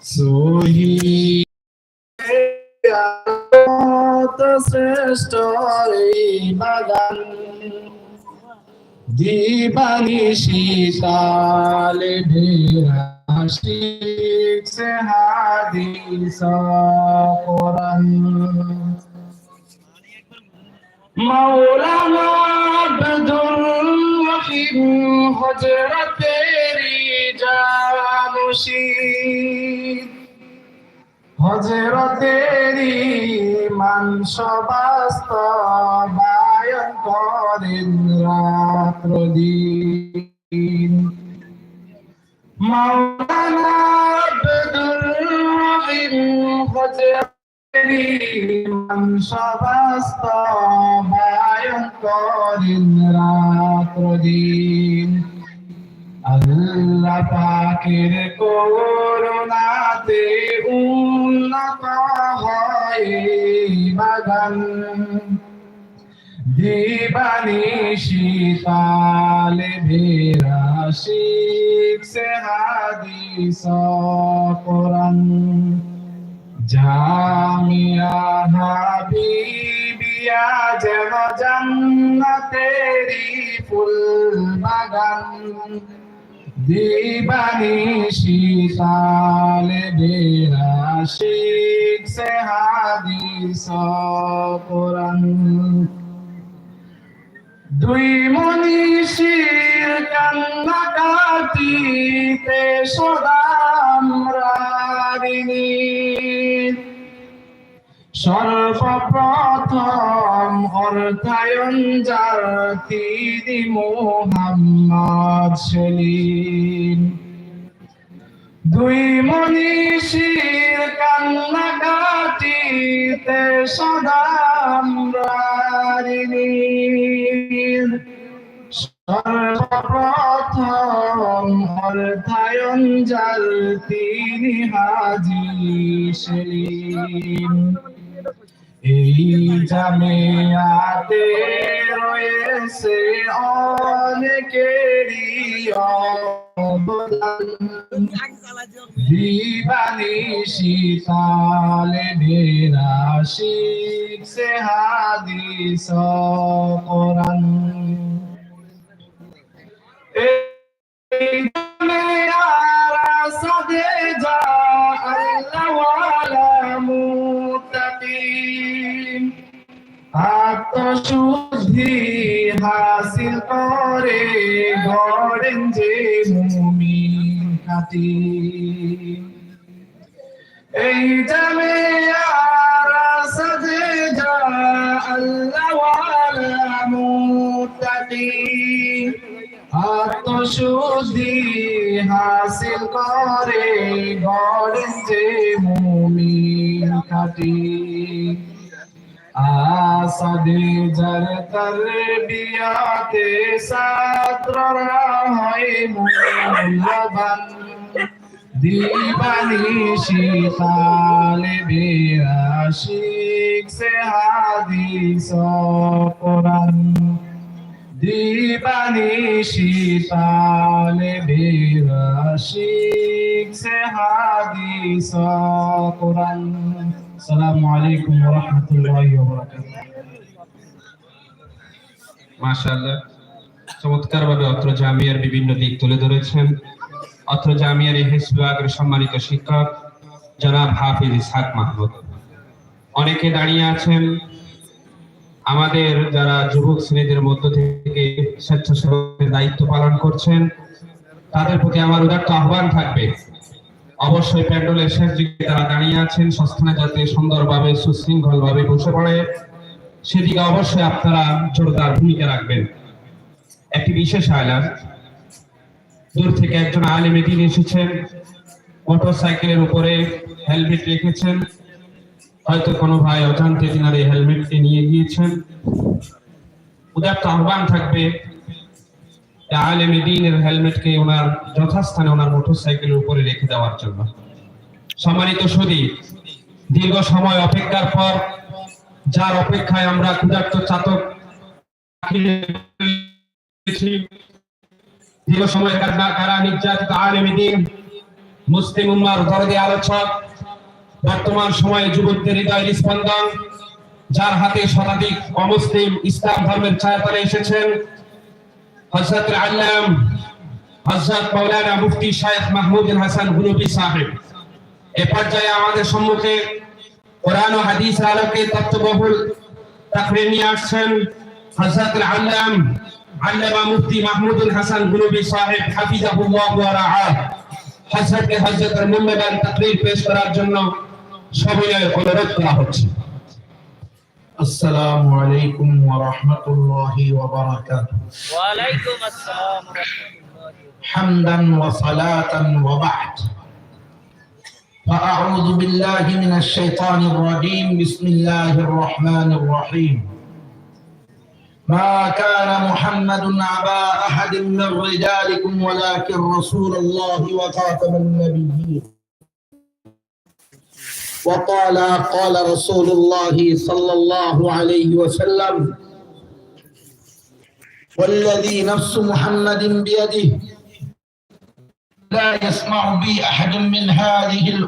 সোহি শ্রেষ্ঠ বাগান। দিবানি শীতালে সে হাদিস কোরআন মৌলানা আব্দুল হজরত তেরি জানুশীদ হজরতেরি মাংস বাস্তবায়ন করেন রাত্র দিন মাওলানা আব্দুল হজরতেরি মাংস করেন রাত্র আল্লাহ পাকের করুণাতে উন্নত হয় বাগান। দিবানি শীতালে ভেরা শিখছে হাদিস কোরআন। জামিয়া হাবিবিয়া যেন জান্নাতেরি ফুল বাগান। দিবানি শীতালে বেরা শিখছে হাদিস কোরআন। দুই মনীষীর কান্না কাটিতে সদামরারিণী সর্বপ্রথম অর্থায়ন যার তিনি মোহাম্মদ সেলিম। দুই মনীষীর কান্না কাটিতে সদামরারিণী সর্বপ্রথম অর্থায়ন তিনি হাজি সেলিম। এই জামিয়াতে রয়েছে অনেকেরই দিবানি শীতালে ভেরা শিখছে হাদিস কোরআন। আত্মশুদ্ধি হাসিল করে গড়েন যে মুমিন খাতি এই জামে সাজে যা আল্লাহ মুত্তাকি। আত্মশুদ্ধি হাসিল করে গড়েন যে মুমিন আসাদে যার তরবিয়াতে ছাত্ররা হয় মূল্যবান। দিবানি শীতালে বেরা শিখছে হাদিস কোরআন দিবানি শীতালে বেরা শিখছে হাদিস কোরআন অত্র জামিয়ার বিভিন্ন দিক তুলে ধরেছেন। অত্র জামিয়ার এই হিফজ বিভাগের সম্মানিত শিক্ষক জনাব হাফিজ ইসহাক মাহমুদ। অনেকে দাঁড়িয়ে আছেন। আমাদের যারা যুবক শ্রেণীদের মধ্য থেকে স্বেচ্ছাসেবকের দায়িত্ব পালন করছেন, তাদের প্রতি আমার উদার্ত আহ্বান থাকবে। অবশ্যই প্যান্ডেলের শেষ দিকে তারা দাঁড়িয়ে আছেন। সস্থানে যাতে সুন্দরভাবে সুশৃঙ্খল ভাবে বসে পড়ে, সেদিকে অবশ্যই আপনারা জোরদার ভূমিকা রাখবেন। একটি বিশেষ আয়লান দূর থেকে একজন আলেম দিন এসেছেন মোটর সাইকেলের উপরে হেলমেট রেখেছেন। হয়তো কোনো ভাই অজান্তে তিনার এই হেলমেটটি নিয়ে গিয়েছেন। উদাত্ত আহ্বান থাকবে আলেমে দিনের হেলমেটকে ওনার যথাস্থানে ওনার মোটর সাইকেলের উপরে রেখে দেওয়ার জন্য। সম্মানিত দীর্ঘ সময় অপেক্ষার পর যার অপেক্ষায় আমরা ক্ষুধার্ত চাতক দীর্ঘ সময় কারা নির্যাতিত দিন, মুসলিম উম্মার আলোচক, বর্তমান সময়ে যুবকদের হৃদয়ের স্পন্দন যার হাতে শতাধিক অমুসলিম ইসলাম ধর্মের ছায়াতলে এসেছেন হযরত আল্লাম, হযরত মাওলানা মুফতি শাইখ মাহমুদ হাসান গুনুবি সাহেব। এ পর্যায়ে আমাদের সম্মুখে কোরআন ও হাদিস আলোকে তত্ত্ববহুল তাকরির নিয়ে আসছেন হযরত আল্লাম, আল্লামা মুফতি মাহমুদুল হাসান গুনুবি সাহেব, হাফিজাহুল্লাহ ওয়া রাআহ হযরতকে হযরতের মূল্যবান তাকরির পেশ করার জন্য সবিনয় অনুরোধ করা হচ্ছে। السلام عليكم ورحمة الله وبركاته. وعليكم السلام ورحمة الله حمدا وصلاة وبعد. فأعوذ بالله من الشيطان الرجيم. بسم الله الرحمن الرحيم. ما كان محمد أبا أحد من رجالكم ولكن رسول الله وخاتم النبيين. وقال قال رسول الله صلى الله عليه وسلم والذي نفس محمد بيده لا يسمع بي أحد من هذه الأمة.